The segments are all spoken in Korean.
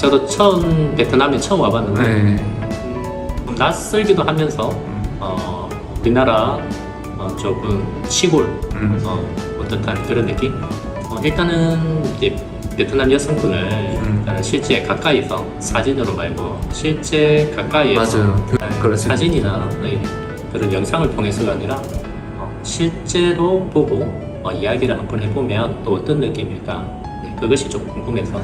저도 처음 베트남에 처음 와봤는데 네. 좀 낯설기도 하면서 어, 우리나라 어, 조금 시골 음. 어, 어떻한 그런 느낌? 어, 일단은 이제 베트남 여성분을 음. 일단은 실제 가까이서 사진으로 말고 실제 가까이에서 맞아요. 네, 그럴 수 사진이나 네, 그런 영상을 통해서가 아니라 어, 실제로 보고 어, 이야기를 한번 해보면 또 어떤 느낌일까 네, 그것이 좀 궁금해서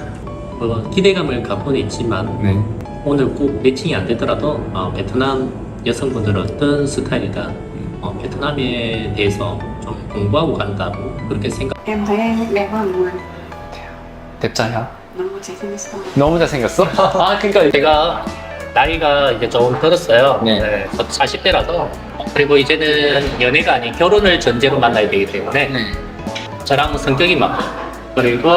어, 기대감을 갖고는 있지만 네. 오늘 꼭 매칭이 안 되더라도 어, 베트남 여성분들은 어떤 스타일이다 어, 베트남에 대해서 좀 공부하고 간다고 그렇게 생각 Em thấy em đẹp hơn người 뎁자야. 너무 잘생겼어 너무 잘생겼어? 아 그러니까 제가 나이가 이제 좀 들었어요 네. 40대라서 그리고 이제는 연애가 아닌 결혼을 전제로 만나야 되기 때문에 네. 저랑 성격이 맞고 그리고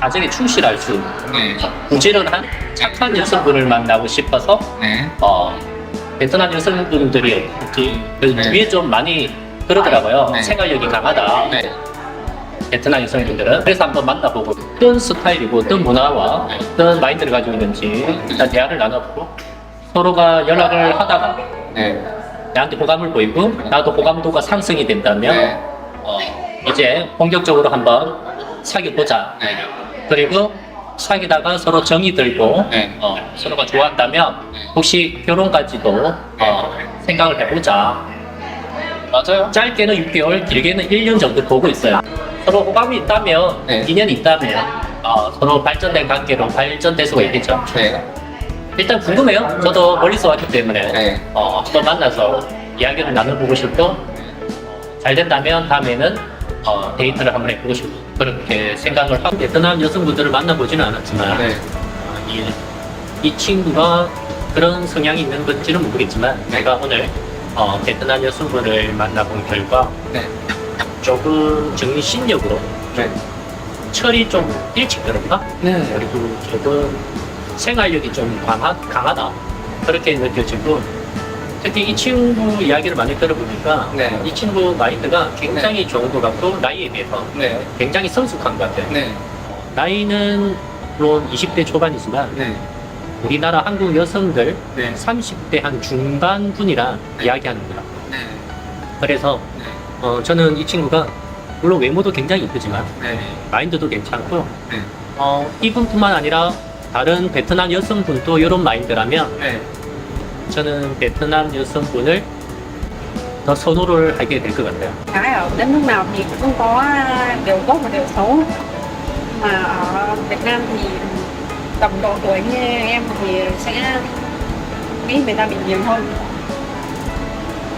가정에 충실할 수 있는 네. 부지런한 착한 여성분을 만나고 싶어서 네. 어, 베트남 여성분들이 그, 그 네. 주위에 좀 많이 그러더라고요. 네. 생활력이 강하다. 네. 베트남 여성분들은. 그래서 한번 만나보고 어떤 스타일이고 어떤 문화와 어떤 마인드를 가지고 있는지 일단 대화를 나눠보고 서로가 연락을 하다가 네. 나한테 호감을 보이고 나도 호감도가 상승이 된다면 네. 어, 이제 본격적으로 한번 사귀어보자. 네. 그리고 사귀다가 서로 정이 들고 네. 어, 서로가 좋아한다면 혹시 결혼까지도 어, 생각을 해보자. 맞아요. 짧게는 6개월, 길게는 1년 정도 보고 있어요. 서로 호감이 있다면, 네. 인연이 있다면 어, 서로 발전된 관계로 발전될 수가 있겠죠. 네. 일단 궁금해요. 저도 멀리서 왔기 때문에 네. 어, 한번 만나서 이야기를 나눠보고 싶고 잘 된다면 다음에는 어, 데이트를 한번 해보고 싶고 그렇게 생각을 하고 베트남 여성분들을 만나보지는 않았지만 네. 어, 이, 이 친구가 그런 성향이 있는 건지는 모르겠지만 내가 오늘 어, 베트남 여성분을 만나본 결과 네. 조금 정신력으로 네. 철이 좀 일찍 들었나? 네. 그리고 조금 생활력이 좀 강하, 강하다 그렇게 느껴지고 특히 이 친구 이야기를 많이 들어보니까 네. 이 친구 마인드가 굉장히 좋은 것 같고 나이에 비해서 네. 굉장히 성숙한 것 같아요 네. 나이는 물론 20대 초반이지만 네. 우리나라 한국 여성들 네. 30대 한 중반분이랑 네. 이야기하는 거라 네. 그래서 네. 어, 저는 이 친구가 물론 외모도 굉장히 이쁘지만 네. 마인드도 괜찮고 네. 어, 이분뿐만 아니라 다른 베트남 여성분도 이런 마인드라면 네. 저는 베트남 여성분을 더 선호를 하게 될 것 같아요. cái ở đất nước nào thì cũng có điều tốt và điều xấu mà ở Việt Nam thì tầm độ tuổi như em thì sẽ nghĩ người ta bị nhiều hơn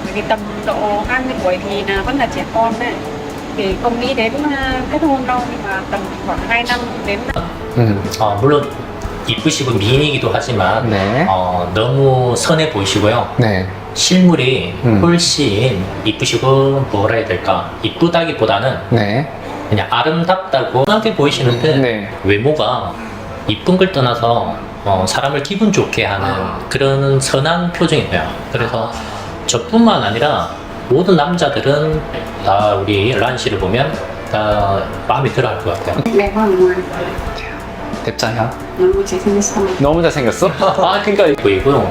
bởi vì tầm độ 20 tuổi thì là vẫn là trẻ con đấy thì không nghĩ đến uh, kết hôn đâu nhưng mà tầm khoảng 2 năm đến 음. 어, 물론 이쁘시고 미인이기도 하지만 네. 어, 너무 선해 보이시고요. 네. 실물이 음. 훨씬 이쁘시고 뭐라 해야 될까 이쁘다기보다는 네. 그냥 아름답다고 하게 보이시는데 네. 외모가 이쁜 걸 떠나서 어, 사람을 기분 좋게 하는 그런 선한 표정이에요. 그래서 저뿐만 아니라 모든 남자들은 다 우리 란 씨를 보면 다 마음에 들어 할 것 같아요. hơn người 뎁자야. 너무 잘생겼어 너무 잘생겼어? 아, 그러니까 보이고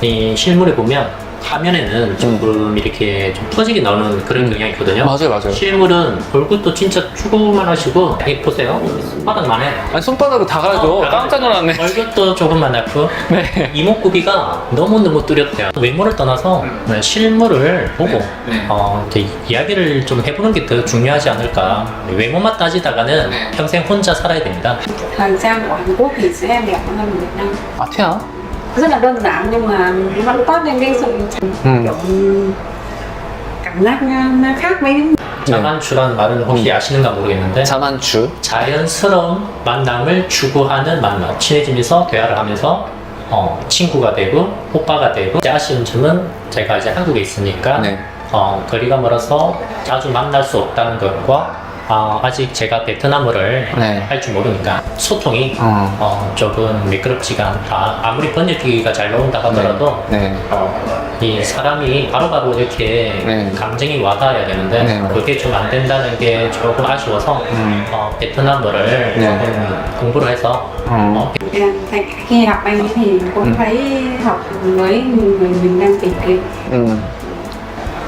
이 실물에 보면 화면에는 조금 이렇게 좀 터지게 나오는 그런 경향이 있거든요. 맞아요, 맞아요. 실물은 얼굴도 진짜 조그만하시고 이 보세요. 손바닥만 해. 아니 손바닥으로 다 가려줘. 어, 깜짝 놀랐네. 얼굴도 조금만하고 네. 이목구비가 너무너무 뚜렷해요. 외모를 떠나서 실물을 보고 네. 어, 이렇게 이야기를 좀 해보는 게 더 중요하지 않을까. 외모만 따지다가는 네. 평생 혼자 살아야 됩니다. thời gian của Hàn Quốc thì sẽ đẹp hơn Việt Nam 아, 태야? Rất là đơn giản nhưng mà nó toát lên cái sự 음. kiểu cảm giác nó khác với 자만추라는 말은 혹시 아시는가 모르겠는데 자만추. 자연스러운 만남을 추구하는 만남. 친해지면서 대화를 하면서 어, 친구가 되고 오빠가 되고 이제 아쉬운 점은 제가 이제 한국에 있으니까 네. 어, 거리가 멀어서 자주 만날 수 없다는 것과 어, 아직 제가 베트남어를 네. 할 줄 모르니까 소통이 어. 어, 조금 미끄럽지가 않다. 아무리 번역기가 잘 나온다 하더라도 네. 어, 이 사람이 바로바로 이렇게 네. 감정이 와닿아야 되는데 네. 그게 좀 안 된다는 게 조금 아쉬워서 음. 어, 베트남어를 네. 조금 공부를 해서 어. 어, Dạ, thầy- khi gặp anh ấy thì cũng Ừ. thấy học với người mình đang tìm kiếm 음.